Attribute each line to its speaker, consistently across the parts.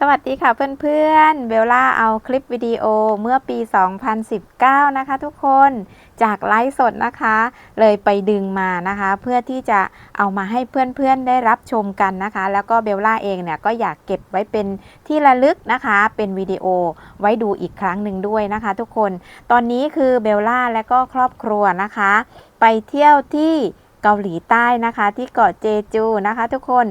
Speaker 1: สวัสดีค่ะเพื่อนๆ เบลล่าเอาคลิปวิดีโอเมื่อปี 2019 นะคะทุกคนจากไลฟ์สดนะคะ เลยไปดึงมานะคะ เพื่อที่จะเอามาให้เพื่อนๆได้รับชมกันนะคะ แล้วก็เบลล่าเองเนี่ยก็อยากเก็บไว้เป็นที่ระลึกนะคะ เป็นวิดีโอไว้ดูอีกครั้งหนึ่งด้วยนะคะ ทุกคนตอนนี้คือเบลล่าและก็ครอบครัวนะคะ ไปเที่ยวที่เกาหลีใต้นะคะ ที่เกาะเจจูนะคะ ทุกคน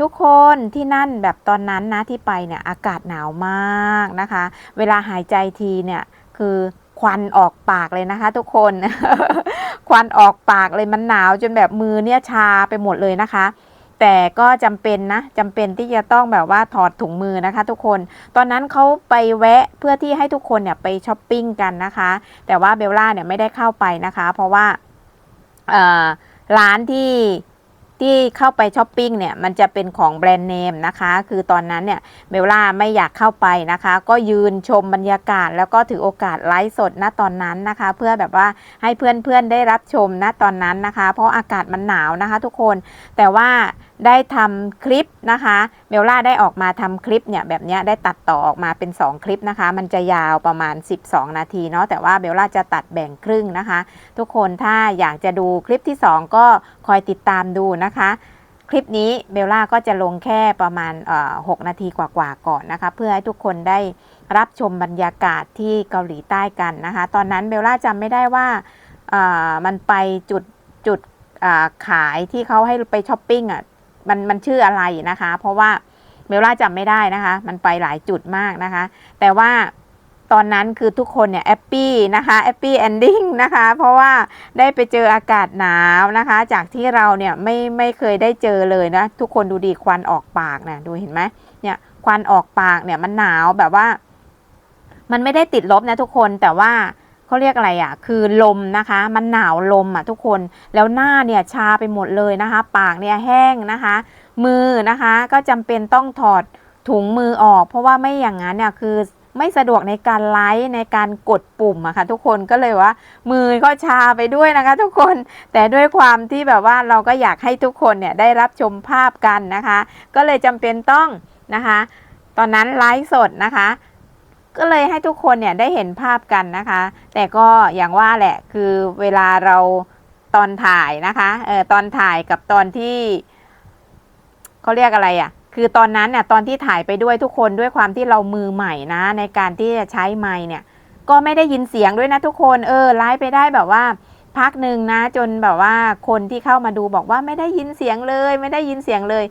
Speaker 1: ทุกคนที่นั่นแบบตอนนั้นนะที่ไปเนี่ยอากาศหนาวมากนะคะ เวลาหายใจทีเนี่ยคือควันออกปากเลยนะคะทุกคน ควันออกปากเลยมันหนาวจนแบบมือเนี่ยชาไปหมดเลยนะคะ แต่ก็จำเป็นนะจำเป็นที่จะต้องแบบว่าถอดถุงมือนะคะ ทุกคน ตอนนั้นเขาไปแวะเพื่อที่ให้ทุกคนเนี่ยไปช้อปปิ้งกันนะคะ แต่ว่าเบลล่าเนี่ยไม่ได้เข้าไปนะคะ เพราะว่าร้านที่ ที่เข้าไปช้อปปิ้งเนี่ยมันจะเป็นของแบรนด์เนมนะคะ คือตอนนั้นเนี่ยเบลล่าไม่อยากเข้าไปนะคะ ก็ยืนชมบรรยากาศ แล้วก็ถือโอกาสไลฟ์สดณตอนนั้นนะคะ เพื่อแบบว่าให้เพื่อนๆได้รับชมณตอนนั้นนะคะ เพราะอากาศมันหนาวนะคะ ทุกคนแต่ว่า ได้ทำคลิปนะคะเบลล่าได้ออกมาทำคลิปเนี่ยแบบนี้ได้ตัดต่อออกมาเป็น 2 คลิปนะคะ มันจะยาวประมาณ 12 นาทีเนาะแต่ว่าเบลล่าจะตัดแบ่งครึ่งนะคะ ทุกคนถ้าอยากจะดูคลิปที่ 2 ก็คอยติดตามดูนะคะคลิปนี้เบลล่าก็จะลงแค่ประมาณเอ่อ6นาทีกว่าๆก่อนนะคะ เพื่อให้ทุกคนได้รับชมบรรยากาศที่เกาหลีใต้กันนะคะ ตอนนั้นเบลล่าจำไม่ได้ว่ามันไปจุดจุดขายที่เขาให้ไปช้อปปิ้งอะ มันมันชื่ออะไรนะคะ เพราะว่าเบลล่าจำไม่ได้นะคะ มันไปหลายจุดมากนะคะ แต่ว่าตอนนั้นคือทุกคนเนี่ยแอปปี้นะคะแอปปี้แอนดิ้งนะคะ เพราะว่าได้ไปเจออากาศหนาวนะคะ จากที่เราเนี่ยไม่ไม่เคยได้เจอเลยนะ ทุกคนดูดีควันออกปากนะดูเห็นไหมเนี่ยควันออกปากเนี่ยมันหนาวแบบว่า มันไม่ได้ติดลบนะทุกคนแต่ว่า เขาเรียกอะไรอะ คือลมนะคะ มันหนาวลมอะทุกคน แล้วหน้าเนี่ยชาไปหมดเลยนะคะ ปากเนี่ยแห้งนะคะ มือนะคะก็จำเป็นต้องถอดถุงมือออก เพราะว่าไม่อย่างนั้นเนี่ยคือไม่สะดวกในการไลฟ์ในการกดปุ่มอะค่ะทุกคนก็เลยว่า มือก็ชาไปด้วยนะคะ ทุกคนแต่ด้วยความที่แบบว่าเราก็อยากให้ทุกคนเนี่ยได้รับชมภาพกันนะคะ ก็เลยจำเป็นต้องนะคะ ตอนนั้นไลฟ์สดนะคะ ก็เลยให้ทุกคนเนี่ยได้เห็นภาพกันนะคะ แต่ก็อย่างว่าแหละคือเวลาเราตอนถ่ายนะคะเออตอนถ่ายกับตอนที่เขาเรียกอะไรอะ่ะ คือตอนนั้นเนี่ยตอนที่ถ่ายไปด้วยทุกคนด้วยความที่เรามือใหม่นะ ในการที่จะใช้ไมค์เนี่ย ก็ไม่ได้ยินเสียงด้วยนะทุกคนเออไลฟ์ไปได้แบบว่าพักหนึ่งนะ จนแบบว่าคนที่เข้ามาดูบอกว่าไม่ได้ยินเสียงเลย ไม่ได้ยินเสียงเลย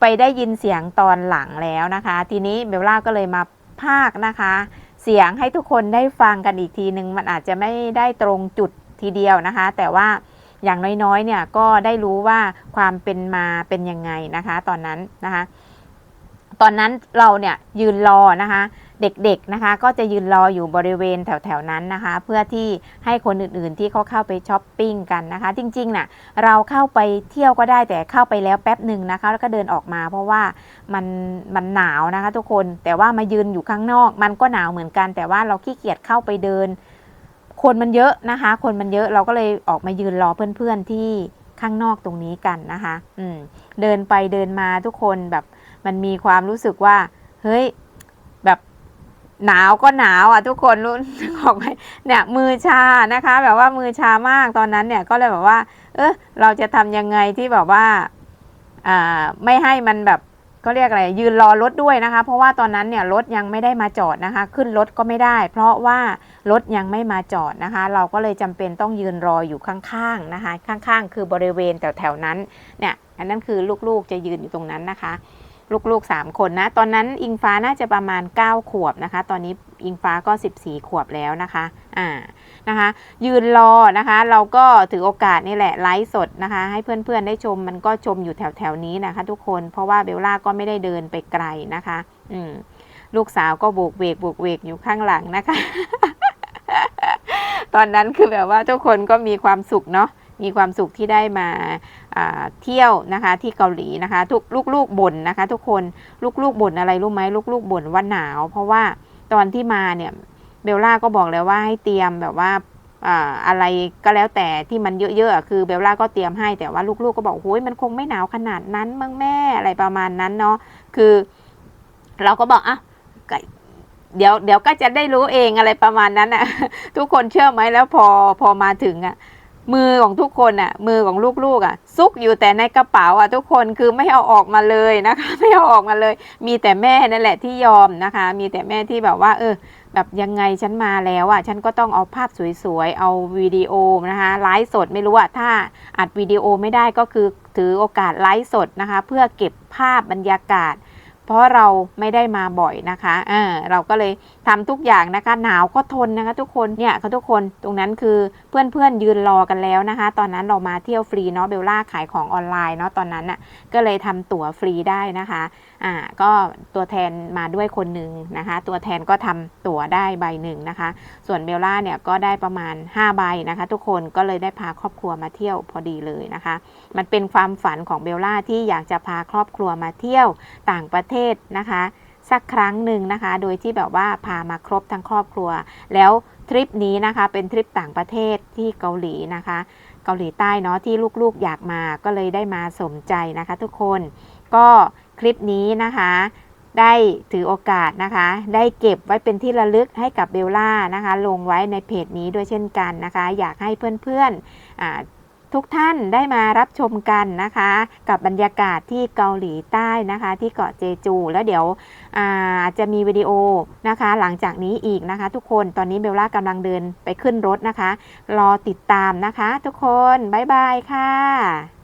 Speaker 1: ไปได้ยินเสียงตอนหลังแล้วนะคะ ทีนี้เบลล่าก็เลยมา ภาคนะคะ เสียงให้ทุกคนได้ฟังกันอีกทีหนึ่งมันอาจจะไม่ได้ตรงจุดทีเดียวนะคะ แต่ว่าอย่างน้อยๆเนี่ยก็ได้รู้ว่าความเป็นมาเป็นยังไงนะคะ ตอนนั้นนะคะ ตอนนั้นเราเนี่ยยืนรอนะคะ เด็กๆนะคะ ก็จะยืนรออยู่บริเวณแถวๆนั้นนะคะ เพื่อที่ให้คนอื่นๆที่เขาเข้าไปช้อปปิ้งกันนะคะ จริงๆน่ะเราเข้าไปเที่ยวก็ได้แต่เข้าไปแล้วแป๊บหนึ่งนะคะ แล้วก็เดินออกมา เพราะว่ามันมันหนาวนะคะ ทุกคนแต่ว่ามายืนอยู่ข้างนอก มันก็หนาวเหมือนกัน แต่ว่าเราขี้เกียจเข้าไปเดิน คนมันเยอะนะคะ คนมันเยอะเราก็เลยออกมายืนรอเพื่อนๆที่ข้างนอกตรงนี้กันนะคะ อืม เดินไปเดินมาทุกคนแบบ มันมีความรู้สึกว่า เฮ้ย หนาวก็หนาวอะทุกคนรู้ออกไหมเนี่ยมือชานะคะ แบบว่ามือชามากตอนนั้นเนี่ยก็เลยแบบว่า เออเราจะทำยังไงที่แบบว่าอ่าไม่ให้มันแบบก็เรียกอะไรยืนรอรถด้วยนะคะ เพราะว่าตอนนั้นเนี่ยรถยังไม่ได้มาจอดนะคะ ขึ้นรถก็ไม่ได้ เพราะว่ารถยังไม่มาจอดนะคะ เราก็เลยจำเป็นต้องยืนรออยู่ข้างๆนะคะ ข้างๆ คือบริเวณแถวๆนั้นเนี่ยอันนั้นคือลูกๆจะยืนอยู่ตรงนั้นนะคะ ลูกๆ 3 คนนะ ตอนนั้นอิงฟ้าน่าจะประมาณ 9 ขวบนะคะ ตอนนี้อิงฟ้าก็ 14 ขวบแล้วนะคะ อ่า นะคะ ยืนรอนะคะ เราก็ถือโอกาสนี่แหละไลฟ์สดนะคะ ให้เพื่อนๆได้ชม มันก็ชมอยู่แถวๆนี้นะคะ ทุกคน เพราะว่าเบลล่าก็ไม่ได้เดินไปไกลนะคะ อืม ลูกสาวก็โบกเวกโบกเวกอยู่ข้างหลังนะคะ ตอนนั้นคือแบบว่าทุกคนก็มีความสุขเนาะ มีความสุขที่ได้มาาเที่ยวนะคะที่เกาหลีนะคะทุกลูกๆบ่นนะคะ ทุกคนลูกๆบ่นอะไรรู้ไหมลูกๆบ่นว่าหนาว เพราะว่าตอนที่มาเนี่ยเบลล่าก็บอกแล้วว่าให้เตรียมแบบว่าอะไรก็แล้วแต่ที่มันเยอะๆ คือเบลล่าก็เตรียมให้แต่ว่าลูกๆก็บอกโอ้ยมันคงไม่หนาวขนาดนั้นมั้งแม่อะไรประมาณนั้นเนาะคือ เราก็บอกอะเดี๋ยวเดี๋ยวก็จะได้รู้เองอะไรประมาณนั้นอะ ทุกคนเชื่อไหมแล้วพอพอมาถึงอะ มือของทุกคนอะ มือของลูกๆอะ ซุกอยู่แต่ในกระเป๋าอะทุกคนคือไม่เอาออกมาเลยนะคะ ไม่เอาออกมาเลย มีแต่แม่นั่นแหละที่ยอมนะคะ มีแต่แม่ที่แบบว่า เออ แบบยังไงฉันมาแล้วอะ ฉันก็ต้องเอาภาพสวยๆ เอาวิดีโอนะคะไลฟ์สดไม่รู้อะถ้าอัดวิดีโอไม่ได้ก็คือถือโอกาสไลฟ์สดนะคะ เพื่อเก็บภาพบรรยากาศ เพราะเราไม่ได้มาบ่อยนะคะเออเราก็เลยทำทุกอย่างนะคะ หนาวก็ทนนะคะ ทุกคน เนี่ยเขาทุกคน ตรงนั้นคือเพื่อนๆยืนรอกันแล้วนะคะ ตอนนั้นเรามาเที่ยวฟรีเนาะ เบลล่าขายของออนไลน์เนาะ ตอนนั้นน่ะ ก็เลยทำตั๋วฟรีได้นะคะ อ่า ก็ตัวแทนมาด้วยคนหนึ่งนะคะ ตัวแทนก็ทำตั๋วได้ใบหนึ่งนะคะ ส่วนเบลล่าเนี่ยก็ได้ประมาณ5ใบนะคะ ทุกคน ก็เลยได้พาครอบครัวมาเที่ยวพอดีเลยนะคะ มันเป็นความฝันของเบลล่าที่อยากจะพาครอบครัวมาเที่ยวต่างประเทศนะคะ สักครั้งหนึ่งนะคะ โดยที่แบบว่าพามาครบทั้งครอบครัว แล้วทริปนี้นะคะเป็นทริปต่างประเทศที่เกาหลีนะคะ เกาหลีใต้เนาะที่ลูกๆอยากมาก็เลยได้มาสมใจนะคะ ทุกคนก็คลิปนี้นะคะได้ถือโอกาสนะคะ ได้เก็บไว้เป็นที่ระลึกให้กับเบลล่านะคะ ลงไว้ในเพจนี้ด้วยเช่นกันนะคะ อยากให้เพื่อนๆ ทุกท่านได้มารับชมกันนะคะ กับบรรยากาศที่เกาหลีใต้นะคะ ที่เกาะเจจู แล้วเดี๋ยวอาจจะมีวิดีโอนะคะ หลังจากนี้อีกนะคะ ทุกคนตอนนี้เบลล่ากำลังเดินไปขึ้นรถนะคะ รอติดตามนะคะ ทุกคน บ๊ายบายค่ะ